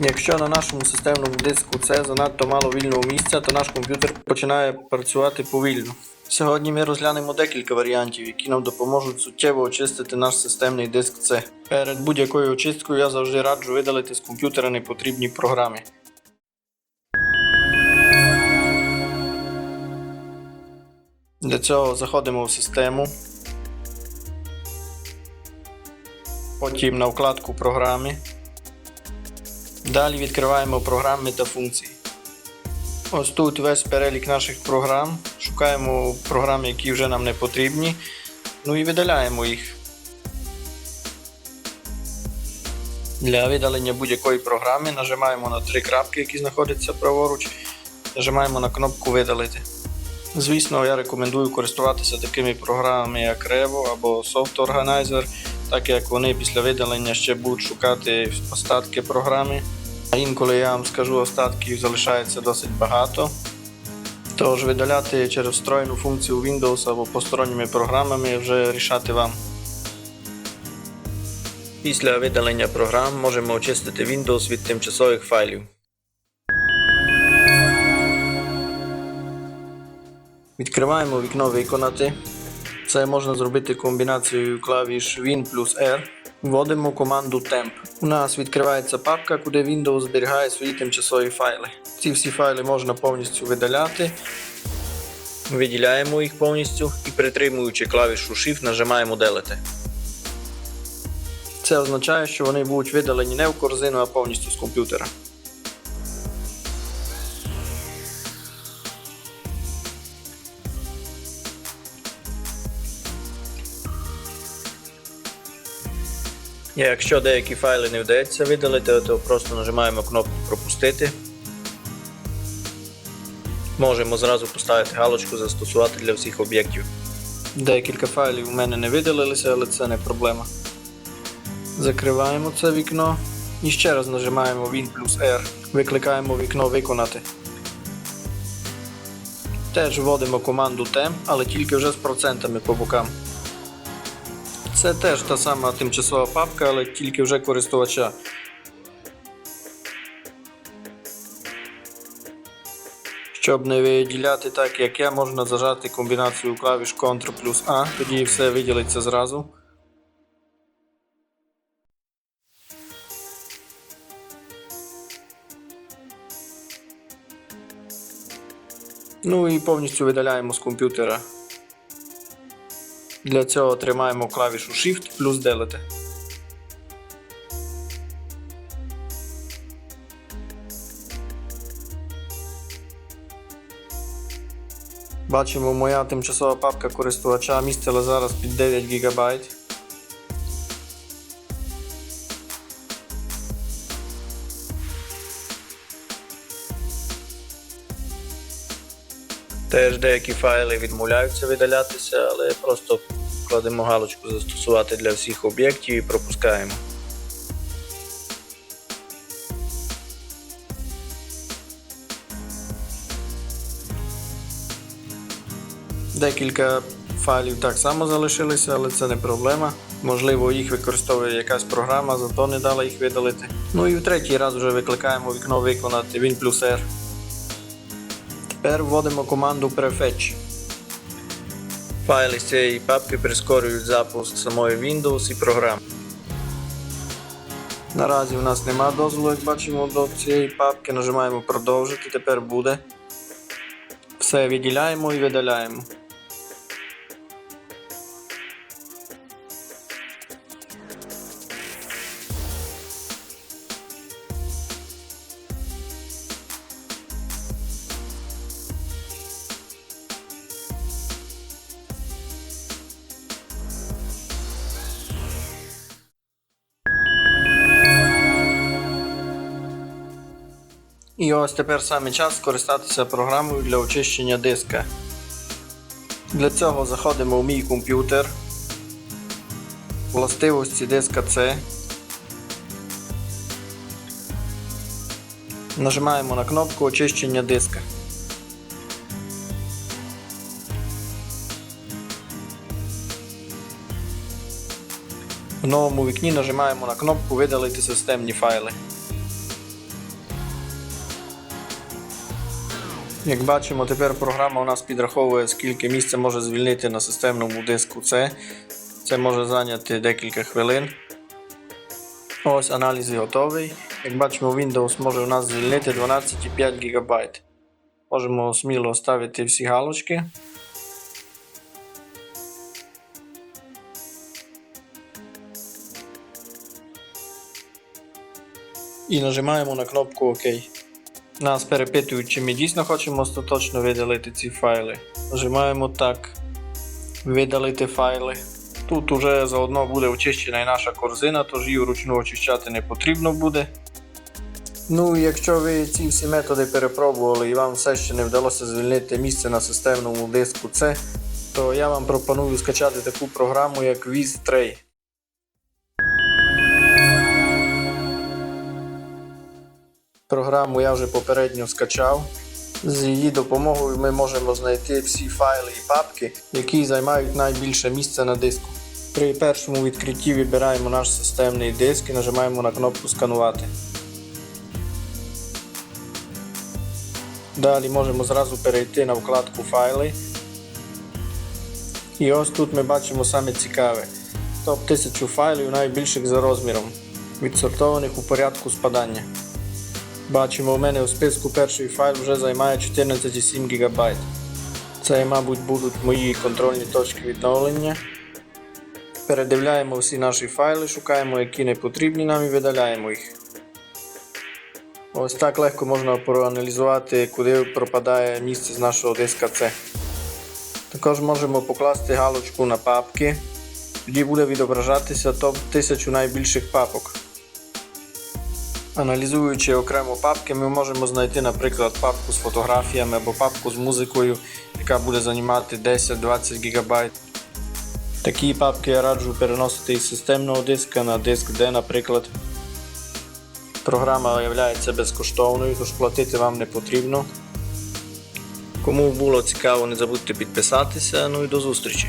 Якщо на нашому системному диску це занадто мало вільного місця, то наш комп'ютер починає працювати повільно. Сьогодні ми розглянемо декілька варіантів, які нам допоможуть суттєво очистити наш системний диск C. Перед будь-якою очисткою я завжди раджу видалити з комп'ютера непотрібні програми. Для цього заходимо в систему. Потім на вкладку програми. Далі відкриваємо програми та функції. Ось тут весь перелік наших програм. Шукаємо програми, які вже нам не потрібні. Ну і видаляємо їх. Для видалення будь-якої програми нажимаємо на три крапки, які знаходяться праворуч. Нажимаємо на кнопку Видалити. Звісно, я рекомендую користуватися такими програмами, як Revo або Soft Organizer, так як вони після видалення ще будуть шукати остатки програми. А інколи я вам скажу, остатків залишається досить багато. Тож видаляти через встроєну функцію Windows або посторонніми програмами вже рішати вам. Після видалення програм можемо очистити Windows від тимчасових файлів. Відкриваємо вікно Виконати. Це можна зробити комбінацією клавіш Win плюс R. Вводимо команду temp. У нас відкривається папка, куди Windows зберігає свої тимчасові файли. Ці всі файли можна повністю видаляти. Виділяємо їх повністю і притримуючи клавішу Shift нажимаємо Delete. Це означає, що вони будуть видалені не в корзину, а повністю з комп'ютера. Якщо деякі файли не вдається видалити, то просто нажимаємо кнопку Пропустити. Можемо зразу поставити галочку Застосувати для всіх об'єктів. Декілька файлів у мене не видалилися, але це не проблема. Закриваємо це вікно і ще раз нажимаємо Win плюс R. Викликаємо вікно Виконати. Теж вводимо команду temp, але тільки вже з процентами по бокам. Це теж та сама тимчасова папка, але тільки вже користувача. Щоб не виділяти так, як я, можна зажати комбінацію клавіш Ctrl плюс A, тоді все виділиться зразу. Ну і повністю видаляємо з комп'ютера. Для цього тримаємо клавішу Shift плюс Delete. Бачимо, моя тимчасова папка користувача містила зараз під 9 ГБ. Теж деякі файли відмовляються видалятися, але просто кладемо галочку застосувати для всіх об'єктів і пропускаємо. Декілька файлів так само залишилися, але це не проблема. Можливо, їх використовує якась програма, зато не дала їх видалити. Ну і в третій раз вже викликаємо вікно виконати Win плюс R. Тепер вводимо команду prefetch. Файли з цієї папки прискорюють запуск самої Windows і програм. Наразі у нас нема дозволу, як бачимо, до цієї папки. Нажимаємо продовжити, тепер буде. Все виділяємо і видаляємо. І ось тепер саме час скористатися програмою для очищення диска. Для цього заходимо в мій комп'ютер, властивості диска C. Нажимаємо на кнопку очищення диска. В новому вікні нажимаємо на кнопку Видалити системні файли. Як бачимо, тепер програма у нас підраховує, скільки місця може звільнити на системному диску C. Це може зайняти декілька хвилин. Ось аналіз готовий. Як бачимо, Windows може у нас звільнити 12,5 ГБ. Можемо сміло ставити всі галочки. І нажимаємо на кнопку ОК. Нас перепитують, чи ми дійсно хочемо остаточно видалити ці файли. Нажимаємо так. Видалити файли. Тут уже заодно буде очищена і наша корзина, тож її вручну очищати не потрібно буде. Ну якщо ви ці всі методи перепробували і вам все ще не вдалося звільнити місце на системному диску C, то я вам пропоную скачати таку програму як WizTray. Програму я вже попередньо скачав. З її допомогою ми можемо знайти всі файли і папки, які займають найбільше місця на диску. При першому відкритті вибираємо наш системний диск і нажимаємо на кнопку сканувати. Далі можемо зразу перейти на вкладку файли. І ось тут ми бачимо саме цікаве. Топ 1000 файлів найбільших за розміром, відсортованих у порядку спадання. Бачимо, у мене у списку перший файл вже займає 14,7 ГБ. Це, мабуть, будуть мої контрольні точки відновлення. Передивляємо всі наші файли, шукаємо, які не потрібні нам і видаляємо їх. Ось так легко можна проаналізувати, куди пропадає місце з нашого диска C. Також можемо покласти галочку на папки. Тоді буде відображатися топ 1000 найбільших папок. Аналізуючи окремо папки, ми можемо знайти, наприклад, папку з фотографіями або папку з музикою, яка буде займати 10-20 ГБ. Такі папки я раджу переносити із системного диска на диск D, наприклад. Програма є безкоштовною, тож платити вам не потрібно. Кому було цікаво, не забудьте підписатися. Ну і до зустрічі!